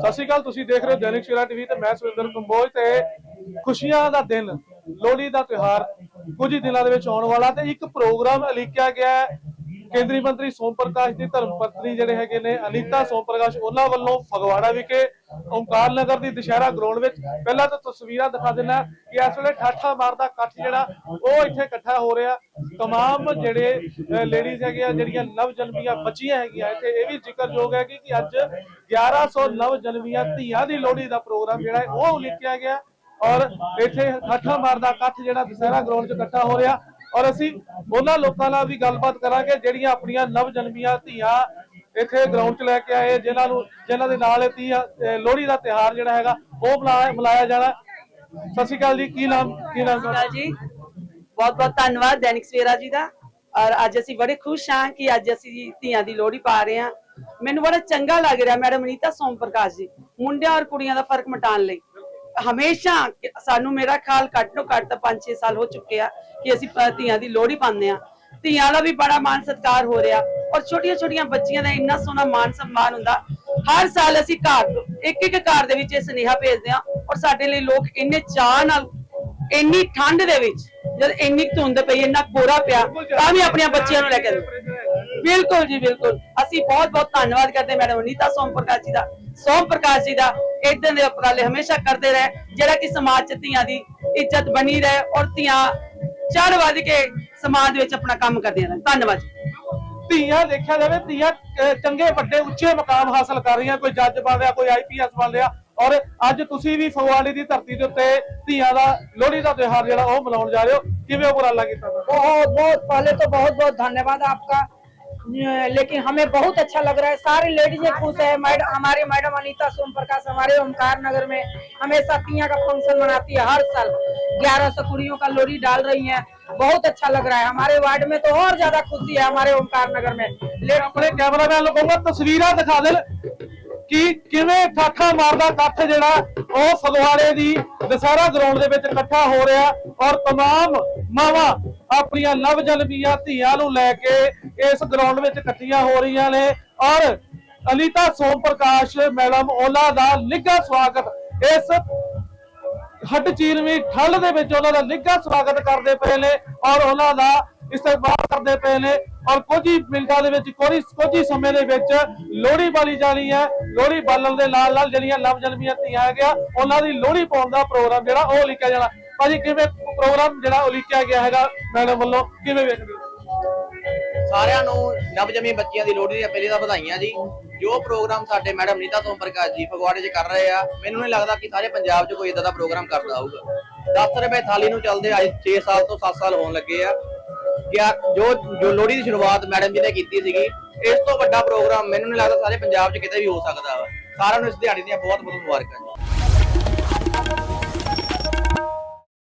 ਸਤਿ ਸ਼੍ਰੀ ਅਕਾਲ, ਤੁਸੀਂ ਦੇਖ ਰਹੇ ਹੋ ਦੈਨਿਕ ਸਵੇਰਾ ਟੀਵੀ ਤੇ ਮੈਂ ਸੁਰਿੰਦਰ ਕੰਬੋਜ ਤੇ ਖੁਸ਼ੀਆਂ ਦਾ ਦਿਨ, ਲੋਹੜੀ ਦਾ ਤਿਉਹਾਰ ਕੁਝ ਹੀ ਦਿਨਾਂ ਦੇ ਵਿੱਚ ਆਉਣ ਵਾਲਾ ਤੇ ਇੱਕ ਪ੍ਰੋਗਰਾਮ ਅਲੀਕਿਆ ਗਿਆ ਹੈ। ਕੇਂਦਰੀ ਮੰਤਰੀ ਸੋਮ ਪ੍ਰਕਾਸ਼ ਦੀ ਧਰਮ ਪਤਨੀ ਜਿਹੜੇ ਹੈਗੇ ਨੇ, ਅਨੀਤਾ ਸੋਮ ਪ੍ਰਕਾਸ਼, ਉਹਨਾਂ ਵੱਲੋਂ ਫਗਵਾੜਾ ਵਿਖੇ ਓਮਕਾਰ ਨਗਰ ਦੀ ਦੁਸ਼ਹਿਰਾ ਗਰਾਊਂਡ ਵਿੱਚ ਪਹਿਲਾਂ ਤਾਂ ਤਸਵੀਰਾਂ ਦਿਖਾ ਦਿੰਦਾ ਕਿ ਇਸ ਵੇਲੇ ਠਾਠਾ ਮਾਰਦਾ ਇਕੱਠ ਜਿਹੜਾ, ਉਹ ਇੱਥੇ ਇਕੱਠਾ ਹੋ ਰਿਹਾ। ਤਮਾਮ ਜਿਹੜੇ ਲੇਡੀਜ਼ ਹੈਗੀਆਂ ਜਿਹੜੀਆਂ ਨਵ ਜਨਮੀਆਂ ਬੱਚੀਆਂ ਹੈਗੀਆਂ ਇੱਥੇ, ਇਹ ਵੀ ਜ਼ਿਕਰਯੋਗ ਹੈ ਕਿ ਕਿ ਅੱਜ 1100 ਨਵ ਜਨਮੀਆਂ ਧੀਆਂ ਦੀ ਲੋਹੜੀ ਦਾ ਪ੍ਰੋਗਰਾਮ ਜਿਹੜਾ ਉਹ ਉਲੀਕਿਆ ਗਿਆ। ਔਰ ਇੱਥੇ ਠਾਠਾ ਮਾਰਦਾ ਇਕੱਠ ਜਿਹੜਾ ਦੁਸਹਿਰਾ ਗਰਾਊਂਡ 'ਚ ਇਕੱਠਾ ਹੋ ਰਿਹਾ। ਔਰ ਅਸੀਂ ਉਹਨਾਂ ਲੋਕਾਂ ਨਾਲ ਵੀ ਗੱਲਬਾਤ ਕਰਾਂਗੇ, ਜਿਹੜੀਆਂ ਆਪਣੀਆਂ ਨਵ ਜਨਮੀਆਂ ਧੀਆਂ ਇੱਥੇ ਗਰਾਊਂਡ 'ਚ ਲੈ ਕੇ ਆਏ, ਜਿਨ੍ਹਾਂ ਨੂੰ, ਜਿਨ੍ਹਾਂ ਦੇ ਨਾਲ ਇਹ ਧੀਆਂ ਲੋਹੜੀ ਦਾ ਤਿਹਾਰ ਜਿਹੜਾ ਹੈਗਾ, ਉਹ ਮਨਾਇਆ ਜਾਣਾ। ਸਤਿ ਸ਼੍ਰੀ ਅਕਾਲ ਜੀ, ਕੀ ਨਾਮ ਕੀ ਨਾਮ ਸਤਿ ਸ਼੍ਰੀ ਅਕਾਲ ਜੀ। ਬਹੁਤ ਬਹੁਤ ਧੰਨਵਾਦ ਦੈਨਿਕ ਸਵੇਰਾ ਜੀ ਦਾ। ਔਰ ਅੱਜ ਅਸੀਂ ਬੜੇ ਖੁਸ਼ ਹਾਂ ਕਿ ਅੱਜ ਅਸੀਂ ਧੀਆਂ ਦੀ ਲੋਹੜੀ ਪਾ ਰਹੇ ਹਾਂ। ਮੈਨੂੰ ਬੜਾ ਚੰਗਾ ਲੱਗ ਰਿਹਾ, ਮੈਡਮ ਅਨੀਤਾ ਸੋਮ ਪ੍ਰਕਾਸ਼ ਜੀ, ਮੁੰਡਿਆਂ ਔਰ ਕੁੜੀਆਂ ਦਾ ਫ਼ਰਕ ਮਿਟਾਉਣ ਲਈ। ਹਮੇਸ਼ਾ ਸਾਨੂੰ ਮੇਰਾ ਖਿਆਲ ਘੱਟ ਤੋਂ ਘੱਟ 5-6 ਸਾਲ ਹੋ ਚੁੱਕੇ ਆ ਕਿ ਅਸੀਂ ਧੀਆਂ ਦੀ ਲੋਹੜੀ ਪਾਉਂਦੇ ਆ। ਧੀਆਂ ਦਾ ਵੀ ਬੜਾ ਮਾਨ ਸਤਿਕਾਰ ਹੋ ਰਿਹਾ। ਔਰ ਛੋਟੀਆਂ ਛੋਟੀਆਂ ਬੱਚੀਆਂ ਦਾ ਇੰਨਾ ਸੋਹਣਾ ਮਾਨ ਸਨਮਾਨ ਹੁੰਦਾ। ਹਰ ਸਾਲ ਅਸੀਂ ਘਰ ਇੱਕ ਇੱਕ ਘਰ ਦੇ ਵਿੱਚ ਇਹ ਸੁਨੇਹਾ ਭੇਜਦੇ ਆ। ਔਰ ਸਾਡੇ ਲਈ ਲੋਕ ਇੰਨੇ ਚਾਹ ਨਾਲ, ਇੰਨੀ ਠੰਡ ਦੇ ਵਿੱਚ ਜਦ ਇੰਨੀ ਧੁੰਦ ਪਈ, ਇੰਨਾ ਕੋਰਾ ਪਿਆ, ਤਾਂ ਵੀ ਆਪਣੀਆਂ ਬੱਚੀਆਂ ਨੂੰ ਲੈ ਕੇ ਬਿਲਕੁਲ ਜੀ, ਬਿਲਕੁਲ। ਅਸੀਂ ਬਹੁਤ ਬਹੁਤ ਧੰਨਵਾਦ ਕਰਦੇ ਮੈਡਮ ਅਨੀਤਾ ਸੋਮ ਪ੍ਰਕਾਸ਼ ਜੀ ਦਾ। ਸੋਮ ਪ੍ਰਕਾਸ਼ ਜੀ ਦਾ ਇਦਾਂ ਦੇ ਉਪਰਾਲੇ ਹਮੇਸ਼ਾ ਕਰਦੇ ਰਹੇ, ਜਿਹੜਾ ਕਿ ਸਮਾਜ ਚ ਧੀਆਂ ਦੀ ਇੱਜ਼ਤ ਬਣੀ ਰਹੇ ਔਰ ਧੀਆਂ ਚੜ ਵੱਧ ਕੇ ਸਮਾਜ ਵਿੱਚ ਆਪਣਾ ਕੰਮ ਕਰਦੀਆਂ ਰਹਿਣ। ਧੰਨਵਾਦ ਜੀ। ਧੀਆਂ ਦੇਖਿਆ ਜਾਵੇ, ਧੀਆਂ ਚੰਗੇ, ਵੱਡੇ, ਉੱਚੇ ਮਕਾਮ ਹਾਸਲ ਕਰ ਰਹੀਆਂ, ਕੋਈ ਜੱਜ ਬਣ ਰਿਹਾ, ਕੋਈ ਆਈਪੀਐਸ ਬਣ ਰਿਹਾ। ਔਰ ਅੱਜ ਤੁਸੀਂ ਵੀ ਫਗਵਾੜੇ ਦੀ ਧਰਤੀ ਦੇ ਉੱਤੇ ਧੀਆਂ ਦਾ ਲੋਹੜੀ ਦਾ ਤਿਉਹਾਰ ਜਿਹੜਾ ਉਹ ਮਨਾਉਣ ਜਾ ਰਹੇ ਹੋ ਕਿਵੇਂ ਉਪਰਾਲਾ ਕੀਤਾ ਤੁਸੀਂ? बहुत बहुत पहले तो बहुत बहुत धन्यवाद आपका अ, लेकिन हमें बहुत अच्छा लग रहा है सारी लेडीजें खुश है मैडम हमारे मैडम अनीता सोम प्रकाश हमारे ओमकार नगर में हमेशा तिया का फंक्शन मनाती है हर साल ग्यारह सौ कुड़ियों का लोरी डाल रही हैं बहुत अच्छा लग रहा है हमारे वार्ड में तो और ज्यादा खुशी है हमारे ओमकार नगर में ਲੈ ਆਪਣੇ ਕੈਮਰਾਮੈਨ ਨੂੰ ਕਹੂੰਗਾ ਤਸਵੀਰਾਂ ਦਿਖਾ ਦੇਣ ਕਿ ਕਿਵੇਂ ਠਾਠਾ ਮਾਰਦਾ ਇਕੱਠ ਜਿਹੜਾ ਉਹ ਫਗਵਾੜੇ ਦੀ ਦਸਹਿਰਾ ਗਰਾਊਂਡ ਦੇ ਵਿੱਚ ਇਕੱਠਾ ਹੋ ਰਿਹਾ ਔਰ तमाम ਮਾਵਾਂ ਆਪਣੀਆਂ ਨਵ ਜਨਮੀਆਂ ਧੀਆਂ ਨੂੰ ਲੈ ਕੇ ਇਸ ਗਰਾਊਂਡ ਵਿੱਚ ਇਕੱਠੀਆਂ ਹੋ ਰਹੀਆਂ ਨੇ ਔਰ ਅਨੀਤਾ ਸੋਮ ਪ੍ਰਕਾਸ਼ ਮੈਡਮ ਉਹਨਾਂ ਦਾ ਨਿੱਘਾ ਸਵਾਗਤ ਇਸ ਹੱਡ ਚੀਰਵੀਂ ਠੰਡ ਦੇ ਵਿੱਚ ਉਹਨਾਂ ਦਾ ਨਿੱਘਾ ਸਵਾਗਤ ਕਰਦੇ ਪਏ ਨੇ ਔਰ ਉਹਨਾਂ ਦਾ ਇਸਤਕਬਾਲ ਕਰਦੇ ਪਏ ਨੇ ਔਰ ਕੁਝ ਹੀ ਮਿੰਟਾਂ ਦੇ ਵਿੱਚ ਕੁਝ ਹੀ- ਕੁਝ ਹੀ ਸਮੇਂ ਦੇ ਵਿੱਚ ਲੋਹੜੀ ਬਾਲੀ ਜਾਣੀ ਹੈ। ਲੋਹੜੀ ਬਾਲਣ ਦੇ ਨਾਲ ਨਾਲ ਜਿਹੜੀਆਂ ਨਵ ਧੀਆਂ ਹੈਗੀਆਂ, ਉਹਨਾਂ ਦੀ ਲੋਹੜੀ ਪਾਉਣ ਦਾ ਪ੍ਰੋਗਰਾਮ ਜਿਹੜਾ ਉਹ ਲਿਖਿਆ ਜਾਣਾ। ਭਾਜੀ, ਕਿਵੇਂ ਪ੍ਰੋਗਰਾਮ ਜਿਹੜਾ ਉਹ ਗਿਆ ਹੈਗਾ ਮੈਡਮ ਵੱਲੋਂ? ਕਿਵੇਂ ਵੇਖਦੇ ਸਾਰਿਆਂ ਨੂੰ ਨਵਜੰਮੀ ਬੱਚੀਆਂ ਦੀ ਲੋਹੜੀ ਦੀਆਂ ਪਹਿਲੀ ਦਾ ਵਧਾਈਆਂ ਜੀ। ਜੋ ਪ੍ਰੋਗਰਾਮ ਸਾਡੇ ਮੈਡਮ ਨੀਤਾ ਸੋਮ ਪ੍ਰਕਾਸ਼ ਜੀ ਫਗਵਾੜੇ 'ਚ ਕਰ ਰਹੇ ਆ, ਮੈਨੂੰ ਨਹੀਂ ਲੱਗਦਾ ਕਿ ਸਾਰੇ ਪੰਜਾਬ 'ਚ ਕੋਈ ਇਦਾਂ ਦਾ ਪ੍ਰੋਗਰਾਮ ਕਰਦਾ ਹੋਊਗਾ। 10 ਰੁਪਏ ਥਾਲੀ ਨੂੰ ਚੱਲਦੇ ਅੱਜ 6 ਸਾਲ ਤੋਂ 7 ਸਾਲ ਹੋਣ ਲੱਗੇ ਆ। ਕਿਆ ਜੋ ਜੋ ਲੋਹੜੀ ਦੀ ਸ਼ੁਰੂਆਤ ਮੈਡਮ ਜੀ ਨੇ ਕੀਤੀ ਸੀਗੀ, ਇਸ ਤੋਂ ਵੱਡਾ ਪ੍ਰੋਗਰਾਮ ਮੈਨੂੰ ਨਹੀਂ ਲੱਗਦਾ ਸਾਰੇ ਪੰਜਾਬ 'ਚ ਕਿਤੇ ਵੀ ਹੋ ਸਕਦਾ ਵਾ। ਸਾਰਿਆਂ ਨੂੰ ਇਸ ਦਿਹਾੜੀ ਦੀਆਂ ਬਹੁਤ ਬਹੁਤ ਮੁਬਾਰਕਾਂ ਜੀ।